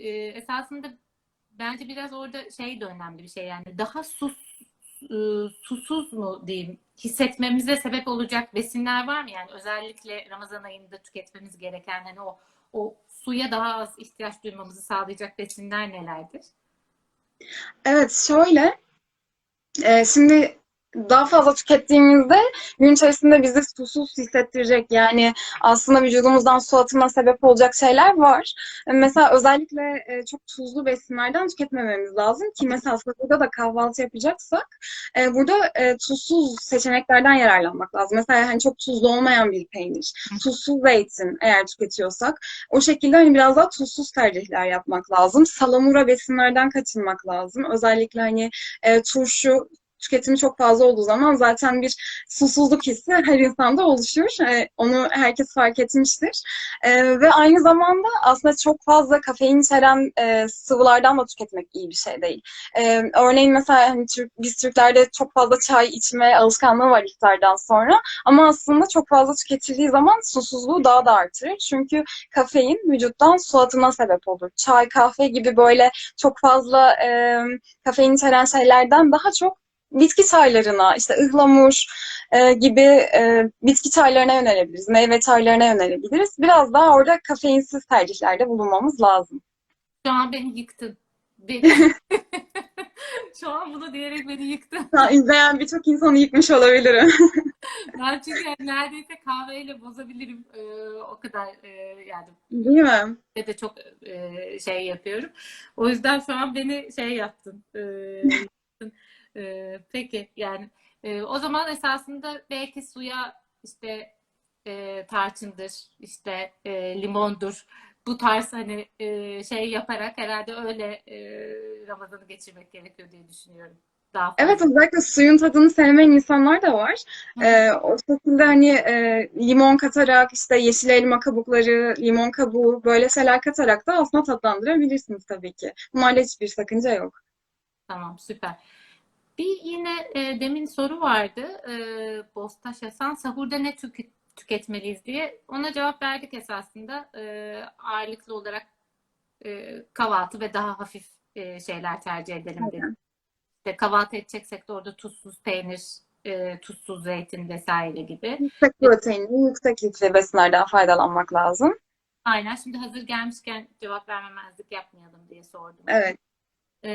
e, esasında bence biraz orada şey de önemli bir şey yani daha sus susuz mu diyeyim hissetmemize sebep olacak besinler var mı? Yani özellikle Ramazan ayında tüketmemiz gereken hani o o suya daha az ihtiyaç duymamızı sağlayacak besinler nelerdir? Evet, şöyle. e, şimdi daha fazla tükettiğimizde gün içerisinde bizi susuz hissettirecek yani aslında vücudumuzdan su atımına sebep olacak şeyler var. E, Mesela özellikle e, çok tuzlu besinlerden tüketmememiz lazım ki mesela sahurda da kahvaltı yapacaksak e, burada tuzsuz seçeneklerden yararlanmak lazım. Mesela hani çok tuzlu olmayan bir peynir, tuzsuz zeytin eğer tüketiyorsak o şekilde hani biraz daha tuzsuz tercihler yapmak lazım. Salamura besinlerden kaçınmak lazım. Özellikle hani turşu tüketimi çok fazla olduğu zaman zaten bir susuzluk hissi her insanda oluşur. E, onu herkes fark etmiştir. E, ve aynı zamanda aslında çok fazla kafein içeren e, sıvılardan da tüketmek iyi bir şey değil. E, örneğin mesela hani Türk, biz Türklerde çok fazla çay içme alışkanlığı var iftardan sonra. Ama aslında çok fazla tüketildiği zaman susuzluğu daha da artırır. Çünkü kafein vücuttan su atımına sebep olur. Çay, kahve gibi böyle çok fazla e, kafein içeren şeylerden daha çok bitki çaylarına, işte ıhlamur e, gibi e, bitki çaylarına yönelebiliriz, meyve çaylarına yönelebiliriz. Biraz daha orada kafeinsiz tercihlerde bulunmamız lazım. Şu an beni yıktın. Beni- Şu an bunu diyerek beni yıktın. Ha, izleyen birçok insanı yıkmış olabilirim. Ben çünkü yani neredeyse kahveyle bozabilirim. Ee, o kadar e, yani Değil mi? de de çok e, şey yapıyorum. O yüzden şu an beni şey yaptın. e, yaptın. E, peki yani e, o zaman esasında belki suya işte e, tarçındır, işte e, limondur. Bu tarz hani e, şey yaparak herhalde öyle e, Ramazan'ı geçirmek gerekiyor diye düşünüyorum. Daha fazla. Evet, özellikle suyun tadını sevmeyen insanlar da var. Hı. Ee, o şekilde hani e, limon katarak, işte yeşil elma kabukları, limon kabuğu böyle şeyler katarak da aslında tatlandırabilirsiniz tabii ki. Bunlarda hiçbir sakınca yok. Tamam, süper. Bir yine e, demin soru vardı. E, Bostaş Hasan, sahurda ne tüke- tüketmeliyiz diye. Ona cevap verdik esasında. E, ağırlıklı olarak e, kahvaltı ve daha hafif e, şeyler tercih edelim dedik. Aynen. İşte kahvaltı edeceksek de orada tuzsuz peynir, e, tuzsuz zeytin vesaire gibi. Yüksek proteinli, yüksek lifli besinlerden faydalanmak lazım. Aynen. Şimdi hazır gelmişken cevap vermemezlik yapmayalım diye sordum. Evet. E,